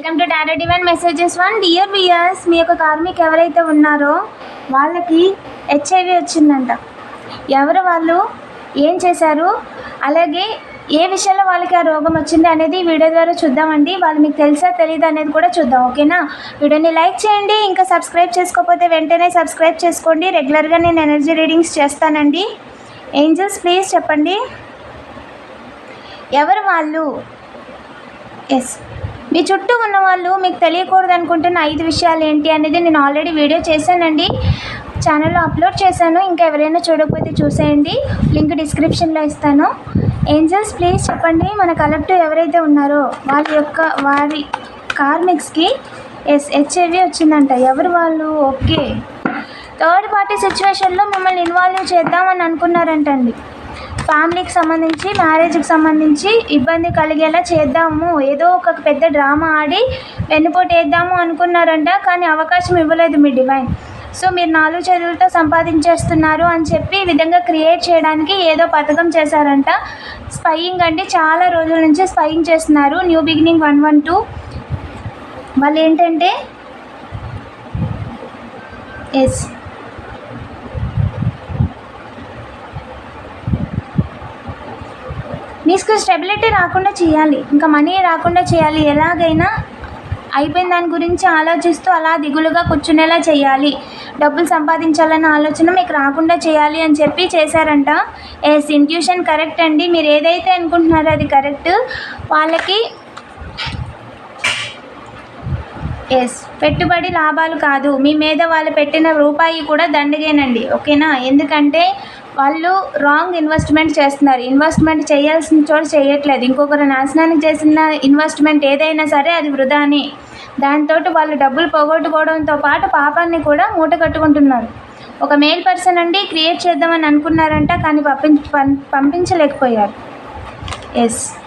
Welcome to tarot divine messages one dear viewers మీ యొక్క karmic ఎవరైతే ఉన్నారో వాళ్ళకి హెచ్ఐవి వచ్చిందంట. ఎవరు వాళ్ళు ఏం చేశారు అలాగే ఏ విషయంలో వాళ్ళకి ఆ రోగం వచ్చింది అనేది వీడియో ద్వారా చూద్దామండి. వాళ్ళు మీకు తెలుసా తెలియదు అనేది కూడా చూద్దాం ఓకేనా? వీడియోని లైక్ చేయండి ఇంకా సబ్స్క్రైబ్ చేసుకోకపోతే వెంటనే సబ్స్క్రైబ్ చేసుకోండి. రెగ్యులర్గా నేను ఎనర్జీ రీడింగ్స్ చేస్తానండి. ఏంజల్స్ ప్లీజ్ చెప్పండి. ఎవరు వాళ్ళు? ఎస్ మీ చుట్టూ ఉన్న వాళ్ళు మీకు తెలియకూడదు అనుకుంటున్న ఐదు విషయాలు ఏంటి అనేది నేను ఆల్రెడీ వీడియో చేశానండి. ఛానల్లో అప్లోడ్ చేశాను. ఇంకా ఎవరైనా చూడకపోతే చూసేయండి. లింక్ డిస్క్రిప్షన్లో ఇస్తాను. ఏంజల్స్ ప్లీజ్ చెప్పండి మన కలెక్టివ్ ఎవరైతే ఉన్నారో వాళ్ళ యొక్క వారి కార్మిక్స్కి ఎస్ హెచ్ఐవి వచ్చిందంట. ఎవరు వాళ్ళు? ఓకే థర్డ్ పార్టీ సిచ్యువేషన్లో మిమ్మల్ని ఇన్వాల్వ్ చేద్దామని అనుకున్నారంటండి. ఫ్యామిలీకి సంబంధించి మ్యారేజ్కి సంబంధించి ఇబ్బంది కలిగేలా చేద్దాము. ఏదో ఒక పెద్ద డ్రామా ఆడి వెన్నుపోటు వేద్దాము అనుకున్నారంట కానీ అవకాశం ఇవ్వలేదు మీ డివైన్. సో మీరు నాలుగు చదువులతో సంపాదించేస్తున్నారు అని చెప్పి ఈ విధంగా క్రియేట్ చేయడానికి ఏదో పథకం చేశారంట. స్పయింగ్ అంటే చాలా రోజుల నుంచి స్పయింగ్ చేస్తున్నారు. New beginning one one two. వాళ్ళు ఏంటంటే? ఎస్ నీకు స్టెబిలిటీ రాకుండా చేయాలి. ఇంకా మనీ రాకుండా చేయాలి. ఎలాగైనా అయిపోయిన దాని గురించి ఆలోచిస్తూ అలా దిగులుగా కూర్చునేలా చేయాలి. డబ్బులు సంపాదించాలన్న ఆలోచన మీకు రాకుండా చేయాలి అని చెప్పి చేశారంట. ఎస్ ఇంట్యూషన్ కరెక్ట్ అండి. మీరు ఏదైతే అనుకుంటున్నారో అది కరెక్ట్ వాళ్ళకి ఎస్ పెట్టుబడి లాభాలు కాదు. మీ మీద వాళ్ళు పెట్టిన రూపాయి కూడా దండగేనండి. ఓకేనా? ఎందుకంటే వాళ్ళు రాంగ్ ఇన్వెస్ట్మెంట్ చేస్తున్నారు. ఇన్వెస్ట్మెంట్ చేయాల్సిన చోట చేయట్లేదు. ఇంకొకరు నాశనానికి చేసిన ఇన్వెస్ట్మెంట్ ఏదైనా సరే అది వృధా అని. దాంతో వాళ్ళు డబ్బులు పోగొట్టుకోవడంతో పాటు పాపాన్ని కూడా మూట కట్టుకుంటున్నారు. ఒక మేల్ పర్సన్ అండి క్రియేట్ చేద్దామని అనుకున్నారంట కానీ పంపించ పం- పంపించలేకపోయారు. ఎస్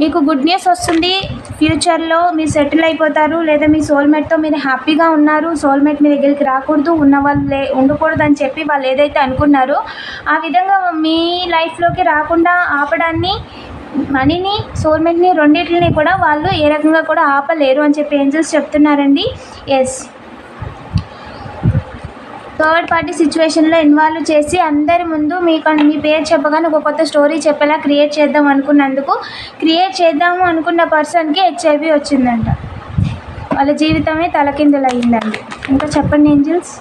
మీకు గుడ్ న్యూస్ వస్తుంది. ఫ్యూచర్లో మీరు సెటిల్ అయిపోతారు. లేదా మీ సోల్మేట్తో మీరు హ్యాపీగా ఉన్నారు. సోల్మేట్ మీ దగ్గరికి రాకూడదు. ఉన్న వాళ్ళు లే ఉండకూడదు అని చెప్పి వాళ్ళు ఏదైతే అనుకున్నారో ఆ విధంగా మీ లైఫ్లోకి రాకుండా ఆపడాన్ని మనీని సోల్మేట్ని రెండింటిని కూడా వాళ్ళు ఏ రకంగా కూడా ఆపలేరు అని చెప్పి ఏంజల్స్ చెప్తున్నారండి. ఎస్ థర్డ్ పార్టీ సిచ్యువేషన్లో ఇన్వాల్వ్ చేసి అందరి ముందు మీకు మీ పేరు చెప్పగానే ఒక కొత్త స్టోరీ చెప్పేలా క్రియేట్ చేద్దాం అనుకున్నందుకు క్రియేట్ చేద్దాము అనుకున్న పర్సన్కి హెచ్ఐవి వచ్చిందంట. వాళ్ళ జీవితమే తలకిందులయ్యిందండి. ఇంకా చెప్పండి ఏంజల్స్?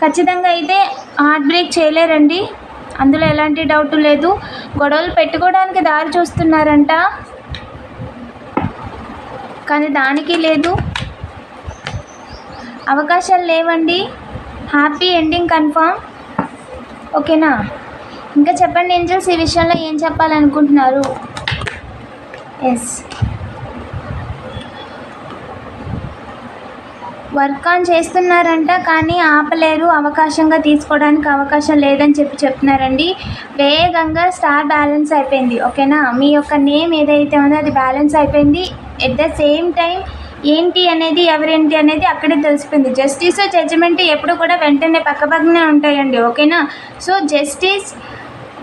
ఖచ్చితంగా అయితే హార్ట్ బ్రేక్ చేయలేరండి. అందులో ఎలాంటి డౌట్ లేదు. గొడవలు పెట్టుకోవడానికి దారి చూస్తున్నారంట. కానీ దానికి లేదు. అవకాశాలు లేవండి. హ్యాపీ ఎండింగ్ కన్ఫామ్ ఓకేనా ఇంకా చెప్పండి ఏంజల్స్ ఈ విషయంలో ఏం చెప్పాలనుకుంటున్నారు? ఎస్ వర్క్ ఆన్ చేస్తున్నారంట కానీ ఆపలేరు. అవకాశంగా తీసుకోవడానికి అవకాశం లేదని చెప్పి చెప్తున్నారండి. వేగంగా స్టార్ బ్యాలెన్స్ అయిపోయింది. ఓకేనా మీ యొక్క నేమ్ ఏదైతే ఉందో అది బ్యాలెన్స్ అయిపోయింది. ఎట్ ద సేమ్ టైం ఏంటి అనేది ఎవరేంటి అనేది అక్కడే తెలిసిపోయింది. జస్టిస్ జడ్జిమెంట్ ఎప్పుడు కూడా వెంటనే పక్కపక్కనే ఉంటాయండి ఓకేనా? సో జస్టిస్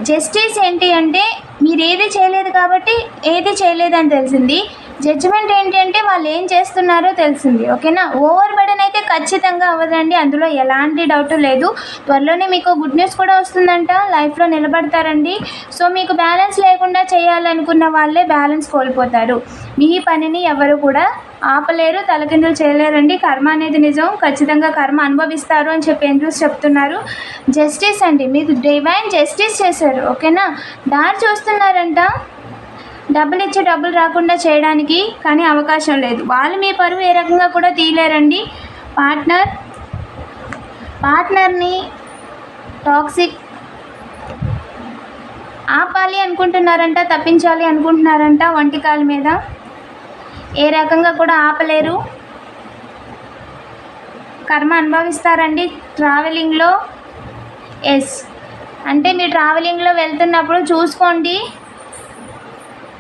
జస్టిస్ ఏంటి అంటే మీరు ఏది చేయలేదు కాబట్టి ఏది చేయలేదని తెలిసింది. జడ్జిమెంట్ ఏంటి అంటే వాళ్ళు ఏం చేస్తున్నారో తెలిసింది ఓకేనా? ఓవర్ బర్డెన్ అయితే ఖచ్చితంగా అవ్వదండి. అందులో ఎలాంటి డౌట్ లేదు. త్వరలోనే మీకు గుడ్ న్యూస్ కూడా వస్తుందంట. లైఫ్లో నిలబడతారండి. సో మీకు బ్యాలెన్స్ లేకుండా చేయాలనుకున్న వాళ్ళే బ్యాలెన్స్ కోల్పోతారు. మీ పనిని ఎవరు కూడా ఆపలేరు తలకిందులు చేయలేరండి. కర్మ అనేది నిజం. ఖచ్చితంగా కర్మ అనుభవిస్తారు అని చెప్పి ఏంజల్స్ చెప్తున్నారు. జస్టిస్ అండి. మీకు డివైన్ జస్టిస్ చేశారు. ఓకేనా? దారి చూస్తున్నారంట. డబ్బులు ఇచ్చి డబ్బులు రాకుండా చేయడానికి కానీ అవకాశం లేదు. వాళ్ళు మీ పరువు ఏ రకంగా కూడా తీయలేరండి. పార్ట్నర్. పార్ట్నర్ని టాక్సిక్ ఆపాలి అనుకుంటున్నారంట తప్పించాలి అనుకుంటున్నారంట వంటికాల మీద. ఏ రకంగా కూడా ఆపలేరు. కర్మ అనుభవిస్తారండి ట్రావెలింగ్లో. ఎస్. అంటే మీరు ట్రావెలింగ్లో వెళ్తున్నప్పుడు చూసుకోండి.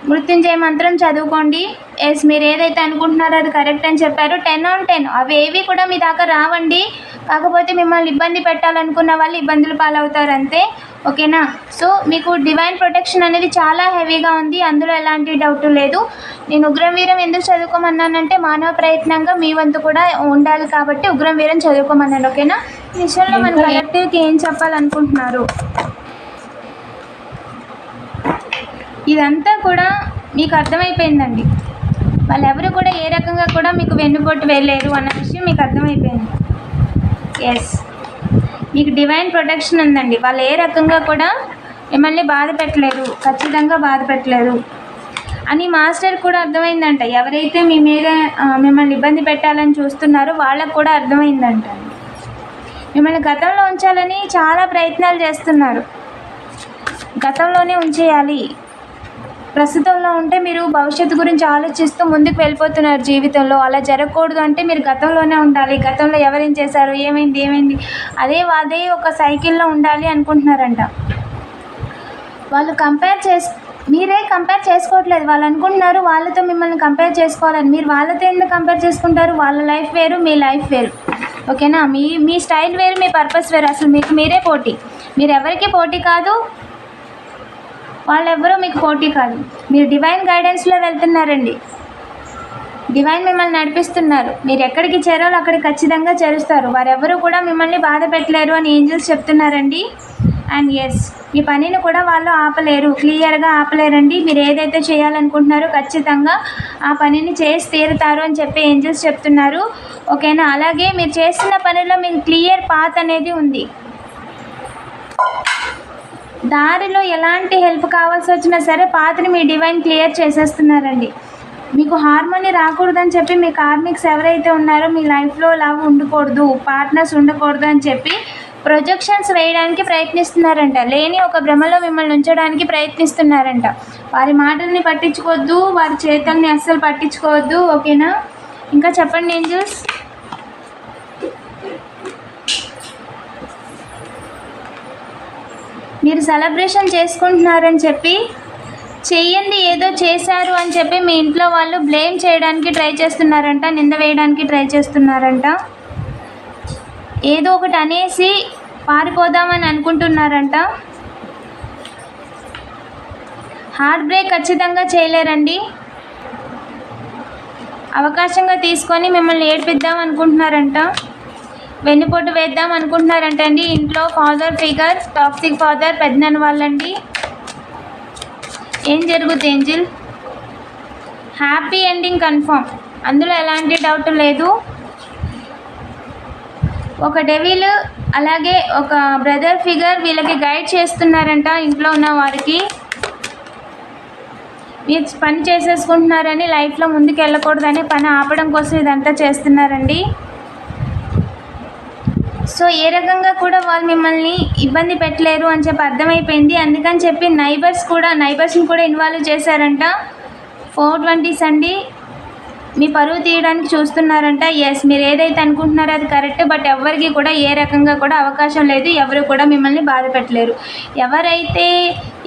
మృత్యుంజయ మంత్రం చదువుకోండి. ఎస్ మీరు ఏదైతే అనుకుంటున్నారో అది కరెక్ట్ అని చెప్పారు. టెన్ ఆన్ టెన్ అవి ఏవి కూడా మీ దాకా రావండి. కాకపోతే మిమ్మల్ని ఇబ్బంది పెట్టాలనుకున్న వాళ్ళు ఇబ్బందులు పాలవుతారు అంతే. ఓకేనా? సో మీకు డివైన్ ప్రొటెక్షన్ అనేది చాలా హెవీగా ఉంది. అందులో ఎలాంటి డౌట్ లేదు. నేను ఉగ్రం వీరం ఎందుకు చదువుకోమన్నానంటే మానవ ప్రయత్నంగా మీ వంతు కూడా ఉండాలి కాబట్టి ఉగ్రం వీరం చదువుకోమన్నాను. ఓకేనా? ఈ విషయంలో మన కలెక్టివ్కి ఏం చెప్పాలనుకుంటున్నారు? ఇదంతా కూడా మీకు అర్థమైపోయిందండి. వాళ్ళెవరు కూడా ఏ రకంగా కూడా మీకు వెన్నుపోటు వెళ్ళలేరు అన్న విషయం మీకు అర్థమైపోయింది. ఎస్ మీకు డివైన్ ప్రొటెక్షన్ ఉందండి. వాళ్ళు ఏ రకంగా కూడా మిమ్మల్ని బాధ పెట్టలేరు ఖచ్చితంగా బాధ పెట్టలేరు అని మాస్టర్ కూడా అర్థమైందంట. ఎవరైతే మీ మీద మిమ్మల్ని ఇబ్బంది పెట్టాలని చూస్తున్నారో వాళ్ళకు కూడా అర్థమైందంట. మిమ్మల్ని గతంలో ఉంచాలని చాలా ప్రయత్నాలు చేస్తున్నారు. గతంలోనే ఉంచేయాలి. ప్రస్తుతంలో ఉంటే మీరు భవిష్యత్తు గురించి ఆలోచిస్తూ ముందుకు వెళ్ళిపోతున్నారు జీవితంలో. అలా జరగకూడదు అంటే మీరు గతంలోనే ఉండాలి. గతంలో ఎవరేం చేశారు? ఏమైంది? ఏమైంది? అదే అదే ఒక సైకిల్లో ఉండాలి అనుకుంటున్నారంట. వాళ్ళు కంపేర్ చేసి మీరే కంపేర్ చేసుకోవట్లేదు. వాళ్ళు అనుకుంటున్నారు వాళ్ళతో మిమ్మల్ని కంపేర్ చేసుకోవాలని. మీరు వాళ్ళతో ఎందుకు కంపేర్ చేసుకుంటారు? వాళ్ళ లైఫ్ వేరు మీ లైఫ్ వేరు. ఓకేనా? మీ మీ స్టైల్ వేరు మీ పర్పస్ వేరు. అసలు మీకు మీరే పోటీ. మీరు ఎవరికి పోటీ కాదు? వాళ్ళెవ్వరూ మీకు పోటీ కాదు. మీరు డివైన్ గైడెన్స్లో వెళ్తున్నారండి. డివైన్ మిమ్మల్ని నడిపిస్తున్నారు. మీరు ఎక్కడికి చేరాలో అక్కడికి ఖచ్చితంగా చేరుస్తారు. వారెవరూ కూడా మిమ్మల్ని బాధ పెట్టలేరు అని ఏంజల్స్ చెప్తున్నారండి. అండ్ ఎస్ మీ పనిని కూడా వాళ్ళు ఆపలేరు. క్లియర్గా ఆపలేరండి. మీరు ఏదైతే చేయాలనుకుంటున్నారో ఖచ్చితంగా ఆ పనిని చేసి తీరుతారు అని చెప్పి ఏంజల్స్ చెప్తున్నారు. ఓకేనా? అలాగే మీరు చేస్తున్న పనిలో మీకు క్లియర్ పాత్ అనేది ఉంది. దారిలో ఎలాంటి హెల్ప్ కావాల్సి వచ్చినా సరే పాత్రని మీ డివైన్ క్లియర్ చేసేస్తున్నారండి. మీకు హార్మోని రాకూడదని చెప్పి మీ కార్మిక్స్ ఎవరైతే ఉన్నారో మీ లైఫ్లో లవ్ ఉండకూడదు పార్ట్నర్స్ ఉండకూడదు అని చెప్పి ప్రొజెక్షన్స్ వేయడానికి ప్రయత్నిస్తున్నారంట. లేని ఒక భ్రమలో మిమ్మల్ని ఉంచడానికి ప్రయత్నిస్తున్నారంట. వారి మాటల్ని పట్టించుకోవద్దు వారి చేతల్ని అస్సలు పట్టించుకోవద్దు ఓకేనా? ఇంకా చెప్పండి ఏంజల్స్ మీరు సెలబ్రేషన్ చేసుకుంటున్నారని చెప్పి చెయ్యండి ఏదో చేశారు అని చెప్పి మీ ఇంట్లో వాళ్ళు బ్లేమ్ చేయడానికి ట్రై చేస్తున్నారంట నింద వేయడానికి ట్రై చేస్తున్నారంట. ఏదో ఒకటి అనేసి పారిపోదామని అనుకుంటున్నారంట. హార్ట్ బ్రేక్ ఖచ్చితంగా చేయలేరండి. అవకాశంగా తీసుకొని మిమ్మల్ని ఏడిపిద్దాం అనుకుంటున్నారంట. వెన్నుపోటు వేద్దాం అనుకుంటున్నారంట అండి ఇంట్లో ఫాదర్ ఫిగర్ టాక్సిక్ ఫాదర్ పెద్దనాన్న వాళ్ళండి. ఏం జరుగుతుంది ఏంజిల్? హ్యాపీ ఎండింగ్ కన్ఫర్మ్ అందులో ఎలాంటి డౌట్ లేదు. ఒక డెవిల్ అలాగే ఒక బ్రదర్ ఫిగర్ వీళ్ళకి గైడ్ చేస్తున్నారంట ఇంట్లో ఉన్న వారికి. మీరు పని చేసేసుకుంటున్నారని లైఫ్లో ముందుకు వెళ్ళకూడదని పని ఆపడం కోసం ఇదంతా చేస్తున్నారండి. సో ఏ రకంగా కూడా వాళ్ళు మిమ్మల్ని ఇబ్బంది పెట్టలేరు అని చెప్పి అర్థమైపోయింది. అందుకని చెప్పి నైబర్స్ కూడా నైబర్స్ని కూడా ఇన్వాల్వ్ చేశారంట. ఫోర్ ట్వంటీస్ అండి మీ పరువు తీయడానికి చూస్తున్నారంట. ఎస్ మీరు ఏదైతే అనుకుంటున్నారో అది కరెక్ట్ బట్ ఎవరికి కూడా ఏ రకంగా కూడా అవకాశం లేదు. ఎవరు కూడా మిమ్మల్ని బాధ పెట్టలేరు. ఎవరైతే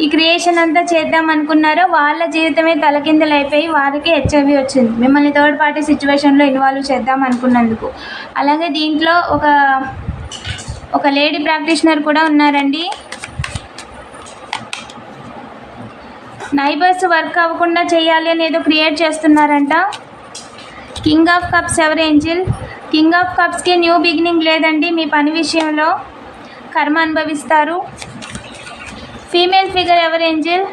ఈ క్రియేషన్ అంతా చేద్దాం అనుకున్నారో వాళ్ళ జీవితమే తలకిందులైపోయి వారికి హెచ్ఐవి వచ్చింది. మిమ్మల్ని థర్డ్ పార్టీ సిచ్యువేషన్లో ఇన్వాల్వ్ చేద్దాం అనుకున్నందుకు. అలాగే దీంట్లో ఒక ఒక లేడీ ప్రాక్టీషనర్ కూడా ఉన్నారండి. నైబర్స్ వర్క్ అవ్వకుండా చేయాలి అని ఏదో క్రియేట్ చేస్తున్నారంట. కింగ్ ఆఫ్ కప్స్ ఎవరు ఏంజిల్? కింగ్ ఆఫ్ కప్స్కి న్యూ బిగినింగ్ లేదండి మీ పని విషయంలో. కర్మ అనుభవిస్తారు. ఫీమేల్ ఫిగర్ ఎవరు ఏంజిల్?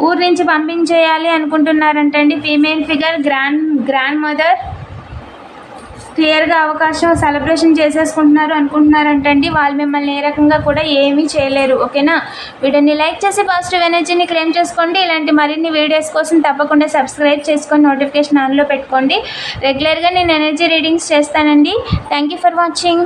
ఊరు నుంచి పంపించేయాలి అనుకుంటున్నారంటండి. Female figure grand grandmother. క్లియర్గా అవకాశం సెలబ్రేషన్ చేసేసుకుంటున్నారు అనుకుంటున్నారంటండి. వాళ్ళు మిమ్మల్ని ఏ రకంగా కూడా ఏమీ చేయలేరు. ఓకేనా? వీడియోని లైక్ చేసి పాజిటివ్ ఎనర్జీని క్లెయిమ్ చేసుకోండి. ఇలాంటి మరిన్ని వీడియోస్ కోసం తప్పకుండా సబ్స్క్రైబ్ చేసుకొని నోటిఫికేషన్ ఆన్లో పెట్టుకోండి. రెగ్యులర్గా నేను ఎనర్జీ రీడింగ్స్ చేస్తానండి. Thank you for watching.